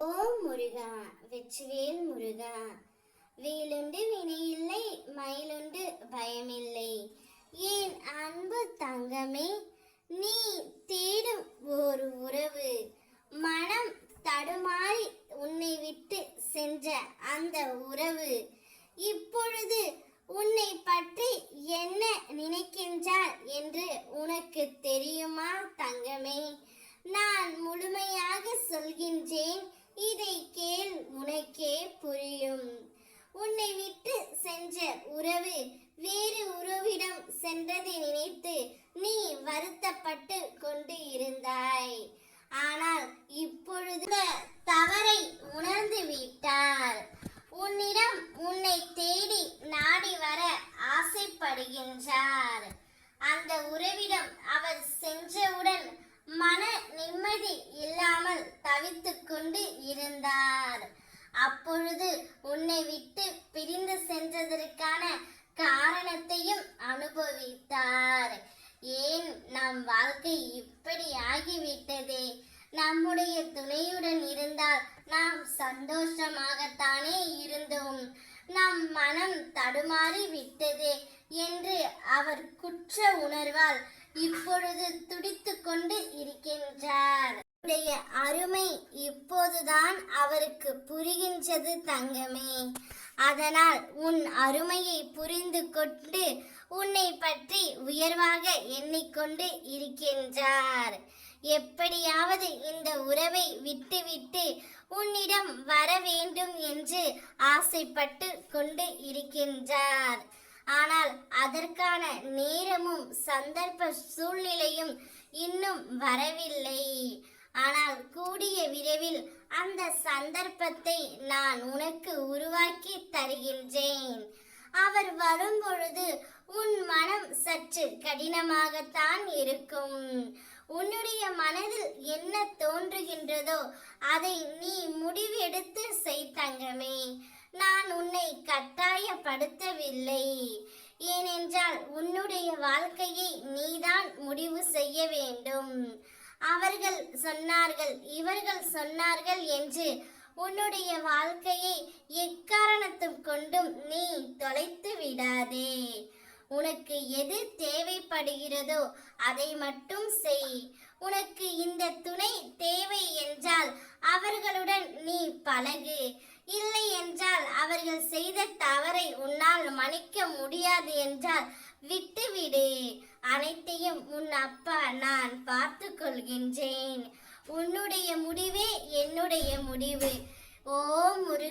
ஓம் முருகா வெற்றிவேல் முருகா வேலுண்டு வினையில்லை மயிலுண்டு பயமில்லை. ஏன் அன்பு தங்கமே நீ தேடும் ஒரு உறவு. மனம் தடுமாறி உன்னை விட்டு சென்ற அந்த உறவு. இப்பொழுது உன்னை பற்றி என்ன நினைக்கின்றார் என்று உனக்கு தெரியுமா தங்கமே? நான் முழுமையாக சொல்கின்றேன் இதை கேள் உனக்கே புரியும். உன்னை விட்டு சென்ற உறவு வேறு உறவிடம் சென்றதை நினைத்து நீ வருத்தப்பட்டு கொண்டு இருந்தாய். ஆனால் இப்பொழுது தவறை உணர்ந்து விட்டார். உன்னிடம் உன்னை தேடி நாடி வர ஆசைப்படுகின்றார். அந்த உறவிடம் அவர் சென்றவுடன் மன நிம்மதி இல்லை தவித்து கொண்டு இருந்தார். அப்பொழுது உன்னை விட்டு பிரிந்து சென்றதற்கான காரணத்தையும் அனுபவித்தார். ஏன்? நம் வாழ்க்கை இப்படி ஆகிவிட்டதே. நம்முடைய துணையுடன் இருந்தால் நாம் சந்தோஷமாகத்தானே இருந்தோம். நம் மனம் தடுமாறி விட்டதே என்று அவர் குற்ற உணர்வால் இப்பொழுது துடித்து கொண்டு இருக்கின்றார். உன்னுடைய அருமை இப்போதுதான் அவருக்கு புரிகின்றது தங்கமே. அதனால் உன் அருமையை புரிந்து கொண்டு உன்னை பற்றி உயர்வாக எண்ணிக்கொண்டு இருக்கின்றார். எப்படியாவது இந்த உறவை விட்டுவிட்டு உன்னிடம் வர வேண்டும் என்று ஆசைப்பட்டு கொண்டு இருக்கின்றார். ஆனால் அதற்கான நேரமும் சந்தர்ப்ப சூழ்நிலையும் இன்னும் வரவில்லை. ஆனால் கூடிய விரைவில் அந்த சந்தர்ப்பத்தை நான் உனக்கு உருவாக்கி தருகின்றேன். அவர் வரும்பொழுது உன் மனம் சற்று கடினமாகத்தான் இருக்கும். உன்னுடைய மனதில் என்ன தோன்றுகின்றதோ அதை நீ முடிவெடுத்து செய் தங்கமே. நான் உன்னை கட்டாயப்படுத்தவில்லை. ஏனென்றால் உன்னுடைய வாழ்க்கையை நீதான் முடிவு செய்ய வேண்டும். அவர்கள் சொன்னார்கள் இவர்கள் சொன்னார்கள் என்று உன்னுடைய வாழ்க்கையை எக்காரணத்தும் கொண்டும் நீ தொலைத்து விடாதே. உனக்கு எது தேவைப்படுகிறதோ அதை மட்டும் செய். உனக்கு இந்த துணை தேவை என்றால் அவர்களுடன் நீ பழகு. இல்லை என்றால் அவர்கள் செய்த தவறை உன்னால் மன்னிக்க முடியாது என்றால் விட்டுவிடு. அனைத்தையும் உன் அப்பா நான் பார்த்து கொள்கின்றேன் உன்னுடைய முடிவே என்னுடைய முடிவு. ஓ முரு